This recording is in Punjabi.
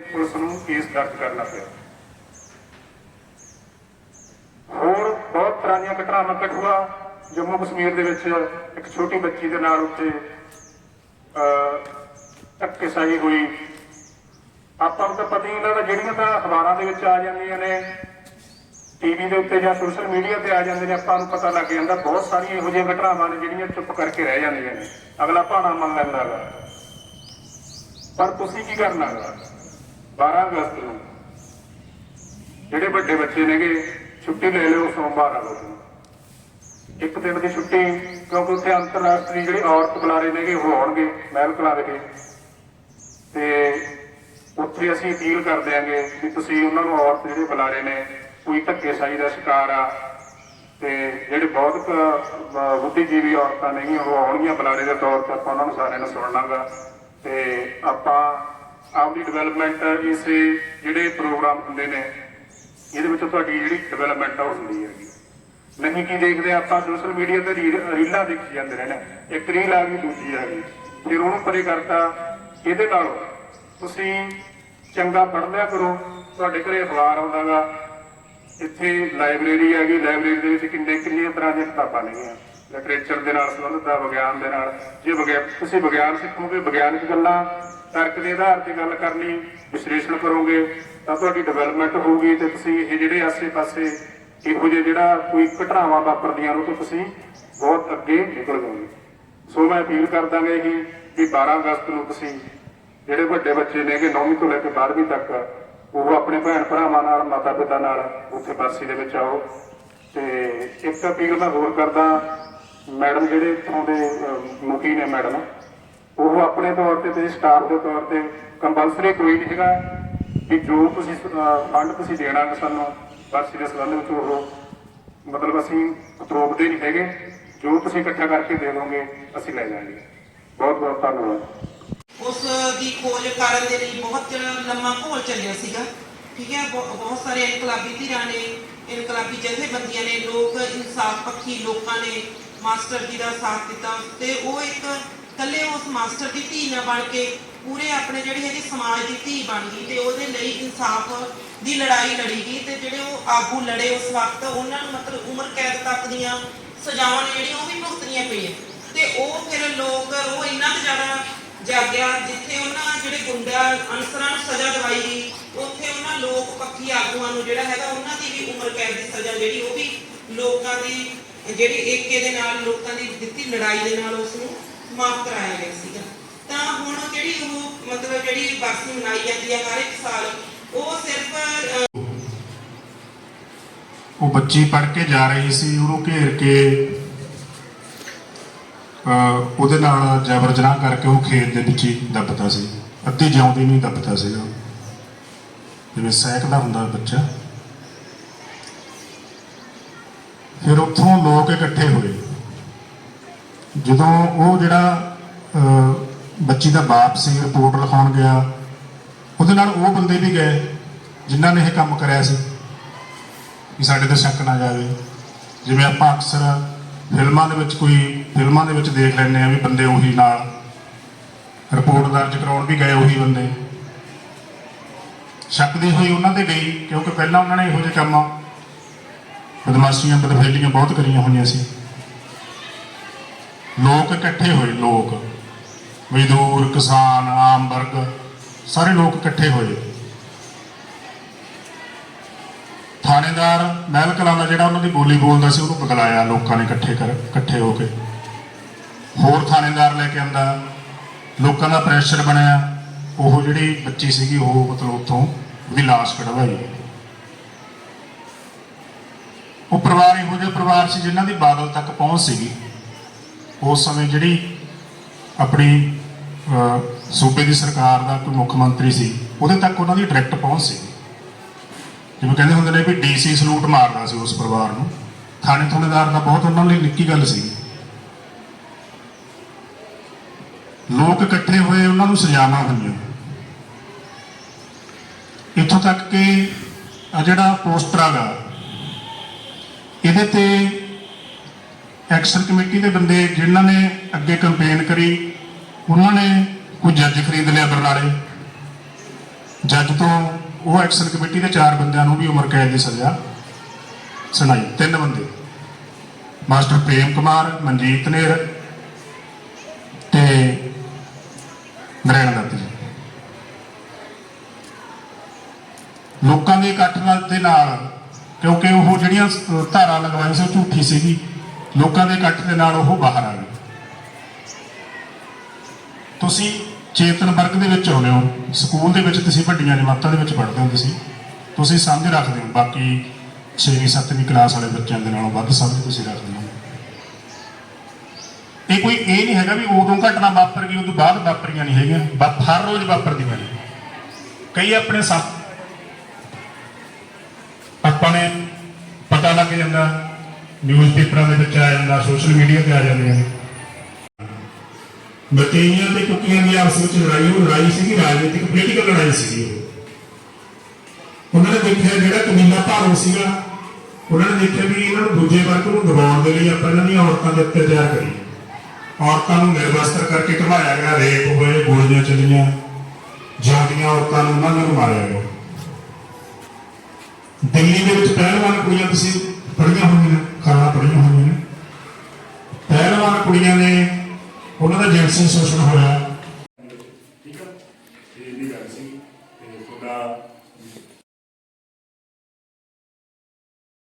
ਪੁਲਿਸ ਨੂੰ ਕੇਸ ਦਰਜ ਕਰਨਾ ਪਿਆ। ਹੋਰ ਬਹੁਤ ਤਰ੍ਹਾਂ ਦੀਆਂ ਘਟਨਾਵਾਂ ਕਠੂਆ ਜੰਮੂ ਕਸ਼ਮੀਰ ਦੇ ਵਿੱਚ ਇੱਕ ਛੋਟੀ ਬੱਚੀ ਦੇ ਨਾਲ ਉੱਤੇ ਧੱਕੇਸ਼ਾਹੀ ਹੋਈ। ਆਪਾਂ ਨੂੰ ਤਾਂ ਪਤਾ ਹੀ ਨਹੀਂ ਲੱਗਦਾ ਜਿਹੜੀਆਂ ਤਾਂ ਅਖਬਾਰਾਂ ਦੇ ਵਿੱਚ ਆ ਜਾਂਦੀਆਂ ਨੇ ਟੀਵੀ ਦੇ ਉੱਤੇ ਜਾਂ ਸੋਸ਼ਲ ਮੀਡੀਆ ਤੇ ਆ ਜਾਂਦੇ ਨੇ, ਆਪਾਂ ਨੂੰ ਪਤਾ ਲੱਗ ਜਾਂਦਾ ਬਹੁਤ ਸਾਰੀਆਂ ਇਹੋ ਜਿਹੀਆਂ ਘਟਨਾਵਾਂ ਨੇ ਜਿਹੜੀਆਂ ਚੁੱਪ ਕਰਕੇ ਰਹਿ ਜਾਂਦੀਆਂ ਨੇ। ਅਗਲਾ ਭਾਣਾ ਮੰਨ ਲੈਂਦਾ ਹੈਗਾ ਪਰ ਤੁਸੀਂ ਕੀ ਕਰਨਾ? ਹੈਗਾ 12 ਅਗਸਤ ਨੂੰ। ਜਿਹੜੇ ਵੱਡੇ ਬੱਚੇ ਨੇਗੇ, ਛੁੱਟੀ ਲੈ ਲਿਓ ਸੋਮਵਾਰ ਆ ਲਓ ਇੱਕ ਦਿਨ ਦੀ ਛੁੱਟੀ, ਕਿਉਂਕਿ ਉੱਥੇ ਅੰਤਰਰਾਸ਼ਟਰੀ ਜਿਹੜੇ ਔਰਤ ਬੁਲਾਰੇ ਨੇਗੇ, ਉਹ ਆਉਣਗੇ, ਮਹਿਲ ਕਲਾ ਵਿਖੇ ਤੇ ਉੱਥੇ ਅਸੀਂ ਅਪੀਲ ਕਰ ਦਿਆਂਗੇ ਕਿ ਤੁਸੀਂ ਉਹਨਾਂ ਨੂੰ ਔਰਤ ਜਿਹੜੇ ਬੁਲਾਰੇ ਨੇ, ਕੋਈ ਧੱਕੇਸ਼ਾਹੀ ਦਾ ਸ਼ਿਕਾਰ ਆ, ਤੇ ਜਿਹੜੇ ਬਹੁਤ ਬੁੱਧੀਜੀਵੀ ਔਰਤਾਂ ਨੇਗੀਆਂ, ਉਹ ਆਉਣਗੀਆਂ ਬੁਲਾਰੇ ਦੇ ਤੌਰ ਤੇ ਆਪਾਂ ਉਹਨਾਂ ਨੂੰ ਸਾਰਿਆਂ ਨੂੰ ਸੁਣਨਾਗਾ। ਤੇ ਆਪਾਂ ਆਪਦੀ ਡਿਵੈਲਪਮੈਂਟ ਇਸੇ ਜਿਹੜੇ ਪ੍ਰੋਗਰਾਮ ਹੁੰਦੇ ਨੇ, ਇਹਦੇ ਵਿੱਚ ਤੁਹਾਡੀ ਜਿਹੜੀ ਡਿਵੈਲਪਮੈਂਟ ਆ ਉਹ ਹੁੰਦੀ ਹੈਗੀ। ਨਹੀਂ ਕੀ ਦੇਖਦੇ ਆਪਾਂ ਸੋਸ਼ਲ ਮੀਡੀਆ ਤੇ ਰੀਲ- ਰੀਲਾਂ ਦੇਖੀ ਜਾਂਦੇ ਰਹਿਣਾ ਇੱਕ ਰੀਲ ਆ ਗਈ, ਦੂਜੀ ਆ ਗਈ। ਫਿਰ ਉਹਨੂੰ ਪਰੇ ਕਰਤਾ, ਇਹਦੇ ਨਾਲ ਤੁਸੀਂ ਚੰਗਾ ਪੜ੍ਹ ਲਿਆ ਕਰੋ, ਤੁਹਾਡੇ ਘਰੇ ਅਖਬਾਰ ਆਉਂਦਾਗਾ। ਇੱਥੇ ਲਾਇਬ੍ਰੇਰੀ ਹੈਗੀ ਲਾਇਬ੍ਰੇਰੀ ਦੇ ਵਿੱਚ ਕਿੰਨੇ, ਕਿੰਨੀਆਂ ਤਰ੍ਹਾਂ ਦੀਆਂ ਕਿਤਾਬਾਂ ਨੇਗੀਆਂ ਲਿਟਰੇਚਰ ਦੇ ਨਾਲ ਸੰਬੰਧਿਤ ਆ ਵਿਗਿਆਨ ਦੇ ਨਾਲ। ਜੇ ਵਿਗਿਆਨ ਤੁਸੀਂ ਵਿਗਿਆਨ ਸਿੱਖੋਗੇ, ਵਿਗਿਆਨਕ ਗੱਲਾਂ, ਤਰਕ ਦੇ ਆਧਾਰ ਤੇ ਗੱਲ ਕਰਨੀ, ਵਿਸ਼ਲੇਸ਼ਣ ਕਰੋਗੇ, ਤਾਂ ਤੁਹਾਡੀ ਡਿਵੈਲਪਮੈਂਟ ਹੋਊਗੀ ਤੇ ਤੁਸੀਂ ਇਹ ਜਿਹੜੇ ਆਸੇ-ਪਾਸੇ ਇਹੋ ਜਿਹੇ ਜਿਹੜਾ ਕੋਈ ਘਟਨਾਵਾਂ ਵਾਪਰਦੀਆਂ ਉਹ ਤੋਂ ਤੁਸੀਂ ਬਹੁਤ ਅੱਗੇ ਨਿਕਲ ਜਾਓਗੇ। ਸੋ ਮੈਂ ਅਪੀਲ ਕਰਦਾਂਗਾ ਇਹ ਵੀ 12 ਅਗਸਤ ਨੂੰ ਤੁਸੀਂ ਜਿਹੜੇ ਵੱਡੇ ਬੱਚੇ ਨੇਗੇ 9ਵੀਂ ਤੋਂ ਲੈ ਕੇ 12ਵੀਂ ਤੱਕ, ਉਹ ਆਪਣੇ ਭੈਣ ਭਰਾਵਾਂ ਨਾਲ ਮਾਤਾ ਪਿਤਾ ਨਾਲ ਉੱਥੇ ਬਰਸੀ ਦੇ ਵਿੱਚ ਆਓ। ਤੇ ਇੱਕ ਅਪੀਲ ਮੈਂ ਹੋਰ ਕਰਦਾ ਮੈਡਮ ਜਿਹੜੇ ਇੱਥੋਂ ਦੇ ਮੁਖੀ ਨੇ ਮੈਡਮ, ਉਹ ਆਪਣੇ ਤੌਰ ਤੇ ਤੇ ਸਟਾਫ ਦੇ ਤੌਰ ਤੇ ਕੰਪਲਸਰੀ ਕੋਈ ਨਹੀਂ ਹੈਗਾ ਕਿ ਜੋ ਤੁਸੀਂ ਫੰਡ ਤੁਸੀਂ ਦੇਣਾ ਗਾ ਸਾਨੂੰ ਬਰਸੀ ਦੇ ਸੰਬੰਧ ਵਿੱਚ ਉਹ ਮਤਲਬ ਅਸੀਂ ਉਤਰੋਪਦੇ ਨਹੀਂ ਹੈਗੇ। ਜੋ ਤੁਸੀਂ ਇਕੱਠਾ ਕਰਕੇ ਦੇ ਦੋਗੇ, ਅਸੀਂ ਲੈ ਜਾਵਾਂਗੇ। ਬਹੁਤ ਬਹੁਤ ਧੰਨਵਾਦ। ਉਸ ਦੀ ਖੋਜ ਕਰਨ ਦੇ ਲਈ ਬਹੁਤ ਲੰਮਾ ਘੋਲ ਚੱਲਿਆ ਸੀਗਾ। ਠੀਕ ਹੈ ਬਹੁਤ ਸਾਰੇ ਇਨਕਲਾਬੀ ਧਿਰਾਂ ਨੇ, ਇਨਕਲਾਬੀ ਜਥੇਬੰਦੀਆਂ ਨੇ, ਲੋਕ ਇਨਸਾਫ ਪੱਖੀ ਲੋਕਾਂ ਨੇ ਮਾਸਟਰ ਜੀ ਦਾ ਸਾਥ ਦਿੱਤਾ ਤੇ ਉਹ ਇੱਕ ਇਕੱਲੇ ਉਸ ਮਾਸਟਰ ਦੀ ਧੀ ਨਾ ਬਣ ਕੇ ਪੂਰੇ ਆਪਣੇ ਜਿਹੜੀ ਹੈਗੀ ਸਮਾਜ ਦੀ ਧੀ ਬਣ ਗਈ ਤੇ ਉਹਦੇ ਲਈ ਇਨਸਾਫ ਦੀ ਲੜਾਈ ਲੜੀ ਗਈ ਤੇ ਜਿਹੜੇ ਉਹ ਆਗੂ ਲੜੇ ਉਸ ਵਕਤ ਉਹਨਾਂ ਨੂੰ ਮਤਲਬ ਉਮਰ ਕੈਦ ਤੱਕ ਦੀਆਂ ਸਜ਼ਾਵਾਂ ਨੇ ਜਿਹੜੀਆਂ ਉਹ ਵੀ ਭੁਗਤਣੀਆਂ ਪਈਆਂ। ਤੇ ਉਹ ਫਿਰ ਲੋਕ, ਉਹ ਇੰਨਾ ਕੁ ਜ਼ਿਆਦਾ ਜਾਗਿਆ ਜਿੱਥੇ ਉਹਨਾਂ ਜਿਹੜੇ ਗੁੰਡਾ ਅਨਸਰਾਂ ਨੂੰ ਸਜ਼ਾ ਦਵਾਈ ਗਈ, ਉੱਥੇ ਉਹਨਾਂ ਲੋਕ ਪੱਖੀ ਆਗੂਆਂ ਨੂੰ ਜਿਹੜਾ ਹੈਗਾ ਉਹਨਾਂ ਦੀ ਵੀ ਉਮਰ ਕੈਦ ਦੀ ਸਜ਼ਾ ਜਿਹੜੀ ਉਹ ਵੀ ਲੋਕਾਂ ਦੀ ਜਿਹੜੀ ਏਕੇ ਦੇ ਨਾਲ ਲੋਕਾਂ ਦੀ ਦਿੱਤੀ ਲੜਾਈ ਦੇ ਨਾਲ ਉਸ ਨੂੰ ਮਾਫ ਕਰਾਇਆ ਗਿਆ ਸੀਗਾ। ਤਾਂ ਹੁਣ ਜਿਹੜੀ ਉਹ ਮਤਲਬ ਜਿਹੜੀ ਬਰਸੀ ਮਨਾਈ ਜਾਂਦੀ ਹੈ ਹਰ ਇੱਕ ਸਾਲ, ਉਹ ਸਿਰਫ ਉਹ ਬੱਚੀ ਪੜ ਕੇ ਜਾ ਰਹੀ ਸੀ, ਉਹਨੂੰ ਘੇਰ ਕੇ ਉਹਦੇ ਨਾਲ ਜ਼ਬਰ ਜਨਾਹ ਕਰਕੇ ਉਹ ਖੇਤ ਦੇ ਵਿੱਚ ਹੀ ਦੱਬਤਾ ਸੀ। ਅੱਧੀ ਜਿਉਂਦੀ ਨਹੀਂ ਦੱਬਤਾ ਸੀਗਾ। ਜਿਵੇਂ ਸਹਿਕਦਾ ਹੁੰਦਾ ਬੱਚਾ। ਫਿਰ ਉੱਥੋਂ ਲੋਕ ਇਕੱਠੇ ਹੋਏ। ਜਦੋਂ ਉਹ ਜਿਹੜਾ ਬੱਚੀ ਦਾ ਬਾਪ ਸੀ, ਰਿਪੋਰਟ ਲਿਖਾਉਣ ਗਿਆ, ਉਹਦੇ ਨਾਲ ਉਹ ਬੰਦੇ ਵੀ ਗਏ, ਜਿਨ੍ਹਾਂ ਨੇ ਇਹ ਕੰਮ ਕਰਿਆ ਸੀ, ਕਿ ਸਾਡੇ ਤੇ ਸ਼ੱਕ ਨਾ ਜਾਵੇ। ਜਿਵੇਂ ਆਪਾਂ ਅਕਸਰ ਫਿਲਮਾਂ ਦੇ ਵਿੱਚ ਕੋਈ, ਫਿਲਮਾਂ ਦੇ ਵਿੱਚ ਦੇਖ ਲੈਂਦੇ ਆ ਵੀ ਬੰਦੇ ਉਹੀ ਨਾਲ ਰਿਪੋਰਟ ਦਰਜ ਕਰਾਉਣ ਵੀ ਗਏ ਉਹੀ ਬੰਦੇ। ਸ਼ੱਕ ਦੀ ਹੋਈ ਉਹਨਾਂ ਤੇ ਗਈ ਕਿਉਂਕਿ ਪਹਿਲਾਂ ਉਹਨਾਂ ਨੇ ਇਹੋ ਜਿਹੇ ਕੰਮ ਬਦਮਾਸ਼ੀਆਂ ਬਦਫੈਲੀਆਂ ਬਹੁਤ ਕਰੀਆਂ ਹੋਈਆਂ ਸੀ। ਲੋਕ ਇਕੱਠੇ ਹੋਏ, ਲੋਕ। ਮਜ਼ਦੂਰ ਕਿਸਾਨ, ਆਮ ਵਰਗ, ਸਾਰੇ ਲੋਕ ਇਕੱਠੇ ਹੋਏ। ਥਾਣੇਦਾਰ ਮਹਿਲ ਕਲਾਂ ਦਾ ਜਿਹੜਾ ਉਹਨਾਂ ਦੀ ਬੋਲੀ ਬੋਲਦਾ ਸੀ, ਉਹਨੂੰ ਬਦਲਾਇਆ ਲੋਕਾਂ ਨੇ ਇਕੱਠੇ ਕਰ, ਇਕੱਠੇ ਹੋ ਕੇ। ਹੋਰ ਥਾਣੇਦਾਰ ਲੈ ਕੇ ਆਂਦਾ ਲੋਕਾਂ ਦਾ ਪ੍ਰੈਸ਼ਰ ਬਣਿਆ। ਉਹ ਜਿਹੜੀ ਬੱਚੀ ਸੀਗੀ, ਉਹ ਮਤਲਬ ਉੱਥੋਂ ਉਹਦੀ ਲਾਸ਼ ਕਢਵਾਈ। ਉਹ ਪਰਿਵਾਰ ਇਹੋ ਜਿਹੇ ਪਰਿਵਾਰ ਸੀ ਜਿਨ੍ਹਾਂ ਦੀ ਬਾਦਲ ਤੱਕ ਪਹੁੰਚ ਸੀਗੀ। ਉਸ ਸਮੇਂ ਜਿਹੜੀ ਆਪਣੀ ਸੂਬੇ ਦੀ ਸਰਕਾਰ ਦਾ ਕੋਈ ਮੁੱਖ ਮੰਤਰੀ ਸੀ, ਉਹਦੇ ਤੱਕ ਉਹਨਾਂ ਦੀ ਡਾਇਰੈਕਟ ਪਹੁੰਚ ਸੀਗੀ। ਜਿਵੇਂ ਕਹਿੰਦੇ ਹੁੰਦੇ ਨੇ ਵੀ ਡੀਸੀ ਸਲੂਟ ਮਾਰਦਾ ਸੀ ਉਸ ਪਰਿਵਾਰ ਨੂੰ। ਥਾਣੇ ਥਾਣੇਦਾਰ ਦਾ ਬਹੁਤ ਉਹਨਾਂ ਲਈ ਨਿੱਕੀ ਗੱਲ ਸੀ। ਲੋਕ ਇਕੱਠੇ ਹੋਏ ਉਹਨਾਂ ਨੂੰ ਸਜ਼ਾਵਾਂ ਹੋਈਆਂ ਇੱਥੋਂ ਤੱਕ ਕਿ ਆ ਜਿਹੜਾ ਪੋਸਟਰ ਹੈਗਾ ਇਹਦੇ ਤੇ ਐਕਸ਼ਨ ਕਮੇਟੀ ਦੇ ਬੰਦੇ ਜਿਨ੍ਹਾਂ ਨੇ ਅੱਗੇ ਕੰਪੇਨ ਕਰੀ, ਉਹਨਾਂ ਨੇ ਕੋਈ ਜੱਜ ਖਰੀਦ ਲਿਆ ਬਰਨਾਲੇ। ਜੱਜ ਤੋਂ ਉਹ ਐਕਸ਼ਨ ਕਮੇਟੀ ਦੇ ਚਾਰ ਬੰਦਿਆਂ ਨੂੰ ਵੀ ਉਮਰ ਕੈਦ ਦੀ ਸਜ਼ਾ ਸੁਣਾਈ। ਤਿੰਨ ਬੰਦੇ। ਮਾਸਟਰ ਪ੍ਰੇਮ ਕੁਮਾਰ, ਮਨਜੀਤ ਨੇਰ ਤੇ ਨਰੈਣ ਦੱਤ ਜੀ। ਲੋਕਾਂ ਦੇ ਇਕੱਠ ਨਾਲ ਦੇ ਨਾਲ ਕਿਉਂਕਿ ਉਹ ਜਿਹੜੀਆਂ ਧਾਰਾ ਲਗਵਾਈ ਸੀ, ਉਹ ਝੂਠੀ ਸੀਗੀ। ਲੋਕਾਂ ਦੇ ਇਕੱਠ ਦੇ ਨਾਲ ਉਹ ਬਾਹਰ ਆ ਗਏ ਤੁਸੀਂ ਚੇਤਨ ਵਰਗ ਦੇ ਵਿੱਚ ਆਉਂਦੇ ਹੋ। ਸਕੂਲ ਦੇ ਵਿੱਚ ਤੁਸੀਂ ਵੱਡੀਆਂ ਜਮਾਤਾਂ ਦੇ ਵਿੱਚ ਪੜ੍ਹਦੇ ਹੋ ਤੁਸੀਂ ਤੁਸੀਂ ਸਮਝ ਰੱਖਦੇ ਹੋ। ਬਾਕੀ 6ਵੀਂ 7ਵੀਂ ਕਲਾਸ ਵਾਲੇ ਬੱਚਿਆਂ ਦੇ ਨਾਲੋਂ ਵੱਧ ਸਮਝ ਤੁਸੀਂ ਰੱਖਦੇ ਹੋ। ਇਹ ਕੋਈ ਇਹ ਨਹੀਂ ਹੈਗਾ ਵੀ ਉਦੋਂ ਘਟਨਾ ਵਾਪਰ ਗਈ, ਉਦੋਂ ਬਾਅਦ ਵਾਪਰੀਆਂ ਨਹੀਂ ਹੈਗੀਆਂ। ਵਾ- ਹਰ ਰੋਜ਼ ਵਾਪਰਦੀਆਂ ਨੇ। ਕਈ ਆਪਣੇ ਸੱਪ ਆਪਾਂ ਨੇ ਪਤਾ ਲੱਗ ਜਾਂਦਾ ਨਿਊਜ਼ਪੇਪਰਾਂ ਦੇ ਵਿੱਚ ਆ ਜਾਂਦਾ ਸੋਸ਼ਲ ਮੀਡੀਆ ਤੇ ਆ ਜਾਂਦੀਆਂ ਨੇ। ਬਤੇਈਆਂ ਤੇ ਕੁੱਕੀਆਂ ਦੀ ਆਪਸ ਵਿੱਚ ਲੜਾਈ, ਉਹ ਲੜਾਈ ਸੀਗੀ, ਰਾਜਨੀਤਿਕ ਪੋਲੀਟੀਕਲ ਲੜਾਈ ਸੀਗੀ ਉਹਨਾਂ ਨੇ ਦੇਖਿਆ ਜਿਹੜਾ ਕਮੀਨਾ ਭਾਰੋ ਸੀਗਾ, ਉਹਨਾਂ ਨੇ ਦੇਖਿਆ ਵੀ ਇਹਨਾਂ ਨੂੰ ਦੂਜੇ ਵਰਗ ਨੂੰ ਦਬਾਉਣ ਦੇ ਲਈ ਆਪਾਂ ਇਹਨਾਂ ਦੀਆਂ ਔਰਤਾਂ ਦੇ ਉੱਤੇ ਅਤਿਆਚਾਰ ਕਰੀਏ ਔਰਤਾਂ ਨੂੰ ਨਿਰਵਸਤਰ ਕਰਕੇ ਘਮਾਇਆ ਗਿਆ, ਰੇਪ ਹੋਏ, ਗੋਲੀਆਂ ਚੱਲੀਆਂ ਜਾਂਦੀਆਂ ਔਰਤਾਂ ਨੂੰ ਉਹਨਾਂ ਨੂੰ ਮਾਰਿਆ ਗਿਆ। ਦਿੱਲੀ ਦੇ ਵਿੱਚ ਪਹਿਲਵਾਨ ਕੁੜੀਆਂ ਤੁਸੀਂ ਪੜ੍ਹੀਆਂ ਹੋਈਆਂ ਨੇ, ਖਾਣਾ ਪੜ੍ਹੀਆਂ ਹੋਣਗੀਆਂ ਨੇ। ਪਹਿਲਵਾਨ ਕੁੜੀਆਂ ਨੇ, ਉਹਨਾਂ ਦਾ ਜਿਨਸੀ ਸ਼ੋਸ਼ਣ ਹੋਇਆ।